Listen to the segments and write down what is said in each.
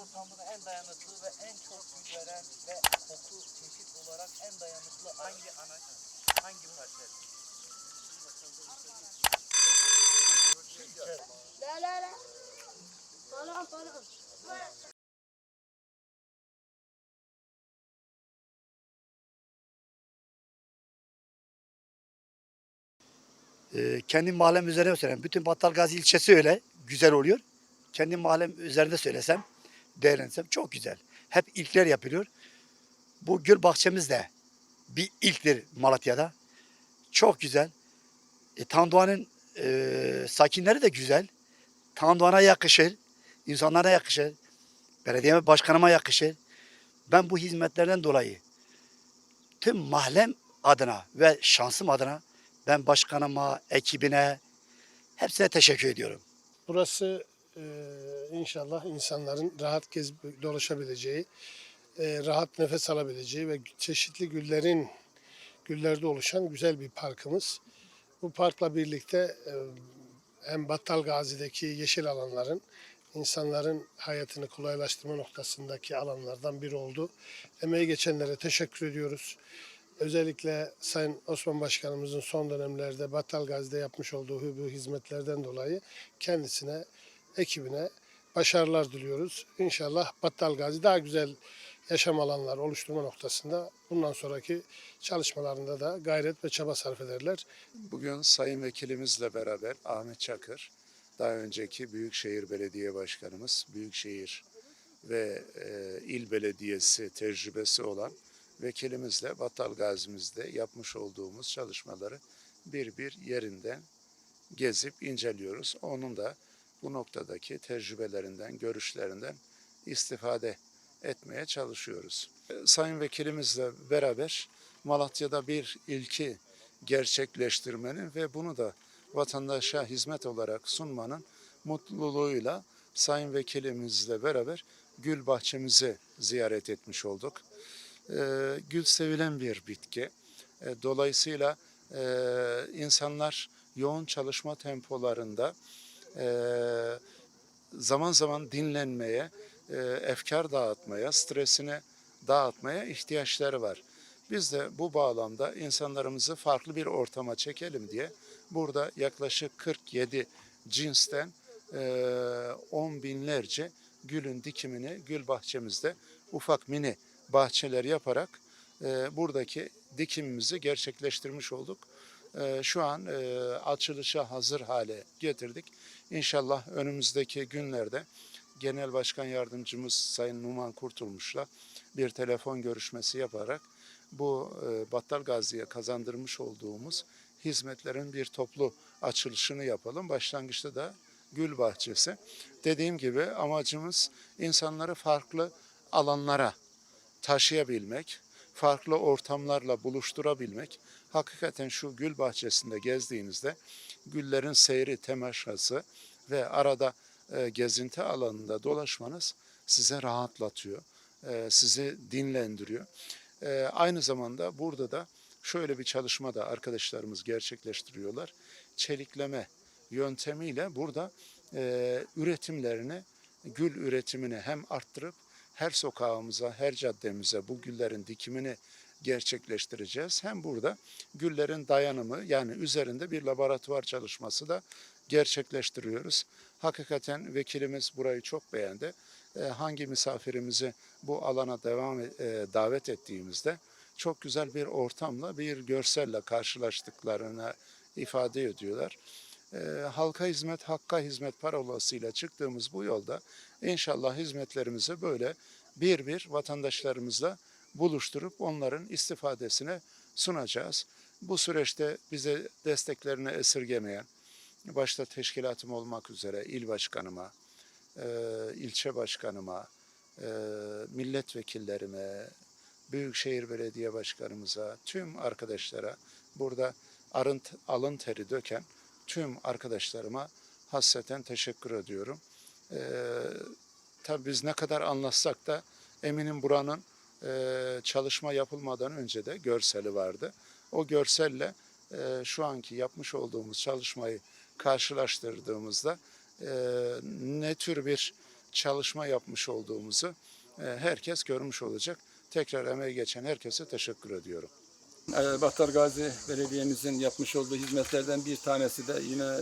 ortamında en dayanıklı ve en çok gül veren ve koku çeşit olarak en dayanıklı hangi anaç? Hangi parçal? La la la. Falan falan. Ee, kendi mahallem üzerine söyleyeyim. Bütün Battalgazi ilçesi öyle. Güzel oluyor. Kendi mahallem üzerinde söylesem değerlendirsem çok güzel. Hep ilkler yapılıyor. Bu gül bahçemiz de bir ilktir Malatya'da. Çok güzel. E, Tandoğan'ın e, sakinleri de güzel. Tandoğan'a yakışır. insanlara yakışır. Belediye başkanıma yakışır. Ben bu hizmetlerden dolayı tüm mahallem adına ve şansım adına ben başkanıma, ekibine hepsine teşekkür ediyorum. Burası e, inşallah insanların rahat gezip dolaşabileceği, e, rahat nefes alabileceği ve çeşitli güllerin güllerde oluşan güzel bir parkımız. Bu parkla birlikte e, hem Battal Gazi'deki yeşil alanların insanların hayatını kolaylaştırma noktasındaki alanlardan biri oldu. Emeği geçenlere teşekkür ediyoruz. Özellikle Sayın Osman Başkanımızın son dönemlerde Battal Gazi'de yapmış olduğu bu hizmetlerden dolayı kendisine, ekibine başarılar diliyoruz. İnşallah Battal Gazi daha güzel yaşam alanları oluşturma noktasında bundan sonraki çalışmalarında da gayret ve çaba sarf ederler. Bugün Sayın Vekilimizle beraber Ahmet Çakır, daha önceki Büyükşehir Belediye Başkanımız, Büyükşehir ve e, İl Belediyesi tecrübesi olan vekilimizle Battal Gazi'mizde yapmış olduğumuz çalışmaları bir bir yerinden gezip inceliyoruz. Onun da bu noktadaki tecrübelerinden, görüşlerinden istifade etmeye çalışıyoruz. E, Sayın Vekilimizle beraber Malatya'da bir ilki gerçekleştirmenin ve bunu da vatandaşa hizmet olarak sunmanın mutluluğuyla Sayın Vekilimizle beraber gül bahçemizi ziyaret etmiş olduk. Ee, gül sevilen bir bitki. Ee, dolayısıyla e, insanlar yoğun çalışma tempolarında zaman zaman dinlenmeye, e, efkar dağıtmaya, stresini dağıtmaya ihtiyaçları var. Biz de bu bağlamda insanlarımızı farklı bir ortama çekelim diye burada yaklaşık 47 cinsten e, on binlerce gülün dikimini gül bahçemizde ufak mini bahçeler yaparak e, buradaki dikimimizi gerçekleştirmiş olduk. E, şu an e, açılışa hazır hale getirdik. İnşallah önümüzdeki günlerde Genel Başkan Yardımcımız Sayın Numan Kurtulmuş'la bir telefon görüşmesi yaparak bu e, Battal Gazi'ye kazandırmış olduğumuz hizmetlerin bir toplu açılışını yapalım. Başlangıçta da gül bahçesi. Dediğim gibi amacımız insanları farklı alanlara taşıyabilmek, farklı ortamlarla buluşturabilmek. Hakikaten şu gül bahçesinde gezdiğinizde güllerin seyri, temaşası ve arada e, gezinti alanında dolaşmanız size rahatlatıyor, e, sizi dinlendiriyor. E, aynı zamanda burada da şöyle bir çalışma da arkadaşlarımız gerçekleştiriyorlar. Çelikleme yöntemiyle burada üretimlerini, gül üretimini hem arttırıp her sokağımıza, her caddemize bu güllerin dikimini gerçekleştireceğiz. Hem burada güllerin dayanımı yani üzerinde bir laboratuvar çalışması da gerçekleştiriyoruz. Hakikaten vekilimiz burayı çok beğendi. E, hangi misafirimizi bu alana devam e, davet ettiğimizde çok güzel bir ortamla, bir görselle karşılaştıklarını ifade ediyorlar. E, halka hizmet, hakka hizmet parolasıyla çıktığımız bu yolda inşallah hizmetlerimizi böyle bir bir vatandaşlarımızla buluşturup onların istifadesine sunacağız. Bu süreçte bize desteklerini esirgemeyen, başta teşkilatım olmak üzere il başkanıma, e, ilçe başkanıma, e, milletvekillerime, Büyükşehir Belediye Başkanımıza, tüm arkadaşlara, burada arın, alın teri döken tüm arkadaşlarıma hasreten teşekkür ediyorum. E, tabii biz ne kadar anlatsak da eminim buranın e, çalışma yapılmadan önce de görseli vardı. O görselle e, şu anki yapmış olduğumuz çalışmayı karşılaştırdığımızda e, ne tür bir çalışma yapmış olduğumuzu e, herkes görmüş olacak. Tekrar emeği geçen herkese teşekkür ediyorum. Ee, Battal Gazi Belediye'mizin yapmış olduğu hizmetlerden bir tanesi de yine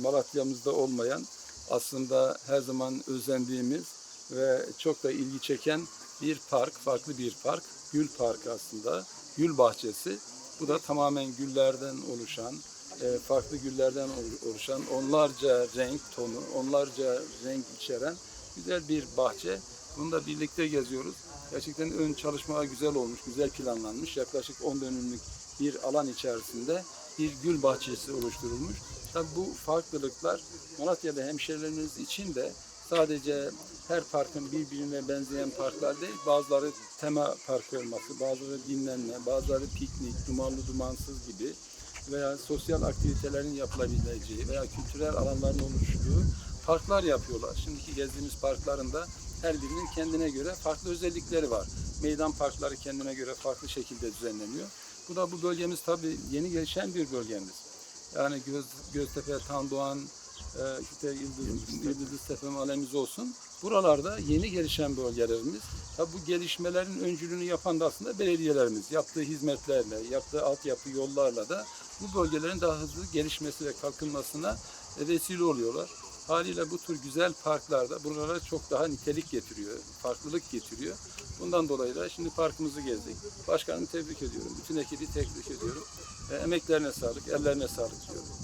Malatya'mızda olmayan aslında her zaman özendiğimiz ve çok da ilgi çeken bir park, farklı bir park. Gül Parkı aslında, gül bahçesi. Bu da tamamen güllerden oluşan, e, farklı güllerden ol- oluşan onlarca renk tonu, onlarca renk içeren güzel bir bahçe. Bunu da birlikte geziyoruz. Gerçekten ön çalışmalar güzel olmuş, güzel planlanmış. Yaklaşık 10 dönümlük bir alan içerisinde bir gül bahçesi oluşturulmuş. Tabii bu farklılıklar Malatya'da hemşehrilerimiz için de sadece her parkın birbirine benzeyen parklar değil, bazıları tema parkı olması, bazıları dinlenme, bazıları piknik, dumanlı dumansız gibi veya sosyal aktivitelerin yapılabileceği veya kültürel alanların oluştuğu parklar yapıyorlar. Şimdiki gezdiğimiz parklarında her birinin kendine göre farklı özellikleri var. Meydan parkları kendine göre farklı şekilde düzenleniyor. Bu da bu bölgemiz tabii yeni gelişen bir bölgemiz. Yani Göz, Göztepe, Tandoğan, işte Yıldız, Yıldıztepe mahallemiz olsun. Buralarda yeni gelişen bölgelerimiz. Tabii bu gelişmelerin öncülüğünü yapan da aslında belediyelerimiz. Yaptığı hizmetlerle, yaptığı altyapı yollarla da bu bölgelerin daha hızlı gelişmesi ve kalkınmasına vesile oluyorlar. Haliyle bu tür güzel parklarda buralara çok daha nitelik getiriyor, farklılık getiriyor. Bundan dolayı da şimdi parkımızı gezdik. Başkanımı tebrik ediyorum. Bütün ekibi tebrik ediyorum. E, emeklerine sağlık, ellerine sağlık diyorum.